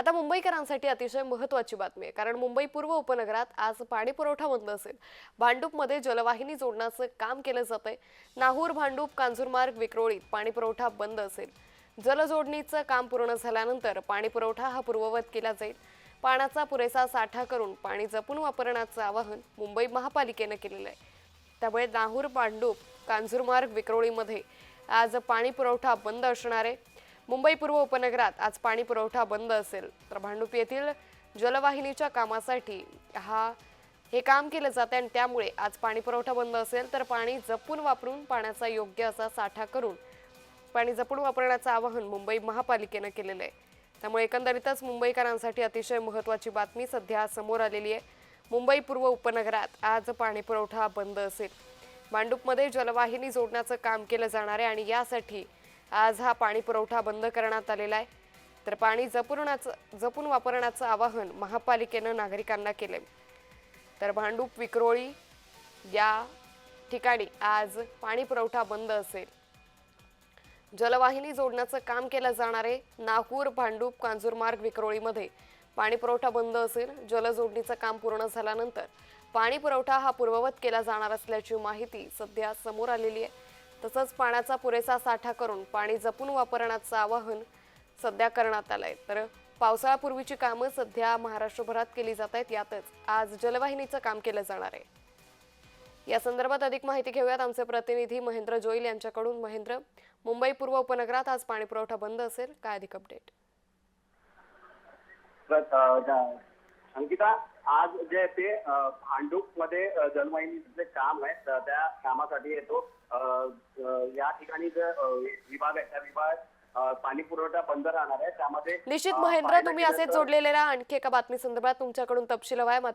आता मुंबईकरांसाठी अतिशय महत्वाची बातमी आहे. कारण मुंबई पूर्व उपनगरात आज पाणी पुरवठा बंद असेल. भांडूपमध्ये जलवाहिनी जोडण्याचं काम केलं जातंय. नाहूर भांडूप कांजूरमार्ग विक्रोळीत पाणी पुरवठा बंद असेल. जलजोडणीचं काम पूर्ण झाल्यानंतर पाणी पुरवठा हा पूर्ववत केला जाईल. पाण्याचा पुरेसा साठा करून पाणी जपून वापरण्याचं आवाहन मुंबई महापालिकेनं केलेलं आहे. त्यामुळे नाहूर भांडूप कांजूरमार्ग विक्रोळीमध्ये आज पाणी पुरवठा बंद असणार आहे. मुंबई पूर्व उपनगरात आज पाणी पुरवठा बंद असेल. तर भांडूप येथील जलवाहिनीच्या कामासाठी हा हे काम केलं जाते आणि त्यामुळे आज पाणी पुरवठा बंद असेल. तर पाणी जपून वापरून पाण्याचा योग्य असा साठा करून पाणी जपून वापरण्याचं आवाहन मुंबई महापालिकेनं केलेलं आहे. त्यामुळे एकंदरीतच मुंबईकरांसाठी अतिशय महत्त्वाची बातमी सध्या समोर आलेली आहे. मुंबई पूर्व उपनगरात आज पाणी पुरवठा बंद असेल. भांडूपमध्ये जलवाहिनी जोडण्याचं काम केलं जाणार आहे आणि यासाठी आज हा पाणी पुरवठा बंद करण्यात आलेला आहे. तर पाणी जपूनचं जपून वापरण्याचं आवाहन महापालिकेनं नागरिकांना केले तर भांडूप विक्रोळी या ठिकाणी आज पाणी पुरवठा बंद असेल. जलवाहिनी जोडण्याचं काम केलं जाणारे नाहूर भांडूप कांजूरमार्ग विक्रोळीमध्ये पाणी पुरवठा बंद असेल. जलजोडणीचं काम पूर्ण झाल्यानंतर पाणी पुरवठा हा पूर्ववत केला जाणार असल्याची माहिती सध्या समोर आलेली आहे. तसंच पाण्याचा पुरेसा साठा करून पाणी जपून वापरण्याचं आवाहन सध्या करण्यात आलंय. तर पावसाळ्यापूर्वीची कामं सध्या महाराष्ट्रभरात केली जात आहेत. यातच आज जलवाहिनीचं काम केलं जाणार आहे. या संदर्भात अधिक माहिती घेऊयात. आमचे प्रतिनिधी महेंद्र जोईल यांच्याकडून. महेंद्र मुंबई पूर्व उपनगरात आज पाणी पुरवठा बंद असेल. काय अधिक अपडेट अंकिता आज जे ते भांडूपमध्ये जलवाहिनीचं जे काम आहे त्या कामासाठी येतो. या ठिकाणी जे अ, विभाग आहे त्या विभाग पाणी पुरवठा बंद राहणार आहे. त्यामध्ये निश्चित महेंद्र तुम्ही असेच जोडलेले राहा. आणखी एका बातमी संदर्भात तुमच्याकडून तपशील हवाय